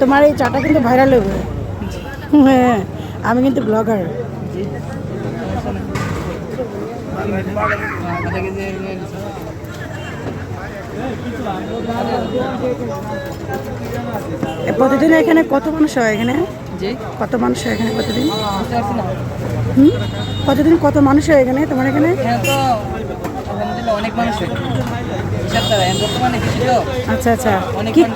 তোমার এই চাটা কিন্তু ভাইরাল হবে হ্যাঁ আমি কিন্তু ব্লগার প্রতিদিন এখানে কত মানুষ হয় এখানে? কত মানুষ হয় এখানে প্রতিদিন? বুঝতে পারছি না হুম? প্রতিদিন কত মানুষ হয় এখানে তোমার এখানে? অনেক মানুষ হয় হিসাব তারা এখন বর্তমানে কিছু আচ্ছা আচ্ছা।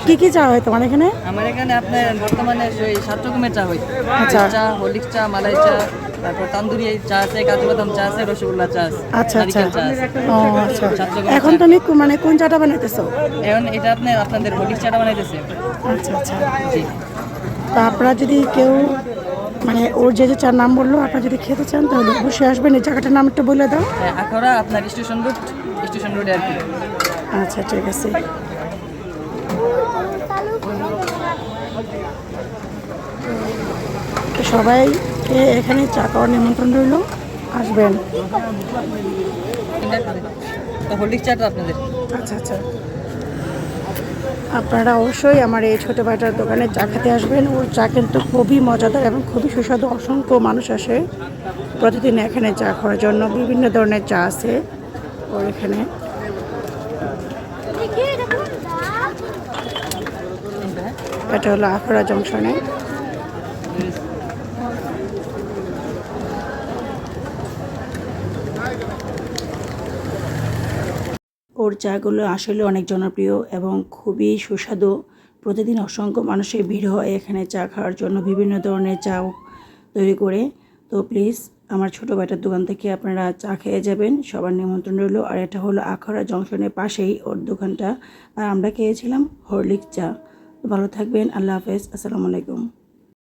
কি কি চা হয় তোমার এখানে? আমার এখানে আপনার বর্তমানে সাত রকমের চা হয়। আচ্ছা। চা হলিক চা মালাই চা তারপর তান্দুরি চা আছে কাজু বাদাম চা আছে রসগোল্লা চা আছে আচ্ছা আচ্ছা। ও আচ্ছা। এখন। তুমি মানে কোন চাটা বানাইতেছো? এখন এটা আপনি আপনাদের হলিক চাটা বানাইতেছে। আচ্ছা আচ্ছা। জি। তা আপনারা যদি কেউ ওর যে যে চার নাম বলল আপনারা যদি খেতে চান তাহলে অবশ্যই আসবেন। এই জায়গাটার নাম একটু বলে দাও। হ্যাঁ, আখাউড়া আপনার স্টেশন রোড স্টেশন রোডে আর কি। আচ্ছা ঠিক আছে। সবাইকে এখানে চা খাওয়ার নিমন্ত্রণ রইল। আসবেন। তো হলিক চাটা আপনাদের। আচ্ছা আচ্ছা। আপনারা অবশ্যই আমার এই ছোটো ভাইটার দোকানে চা খেতে আসবেন। ওর চা কিন্তু খুবই মজাদার এবং খুবই সুস্বাদু। অসংখ্য মানুষ আসে প্রতিদিন এখানে চা খাওয়ার জন্য। বিভিন্ন ধরনের চা আছে ওর এখানে। এটা হলো আখড়া জংশনে। ওর চাগুলো আসলে অনেক জনপ্রিয় এবং খুবই সুস্বাদু। প্রতিদিন অসংখ্য মানুষের ভিড় হয় এখানে চা খাওয়ার জন্য বিভিন্ন ধরনের চাও তৈরি করে। তো প্লিজ, আমার ছোটো ভাইটার দোকান থেকে আপনারা চা খেয়ে যাবেন। সবার নিমন্ত্রণ রইল। আর এটা হলো আখড়া জংশনের পাশেই ওর দোকানটা। আর আমরা খেয়েছিলাম হরলিক্স চা। ভালো থাকবেন। আল্লাহ হাফেজ। আসসালামু আলাইকুম।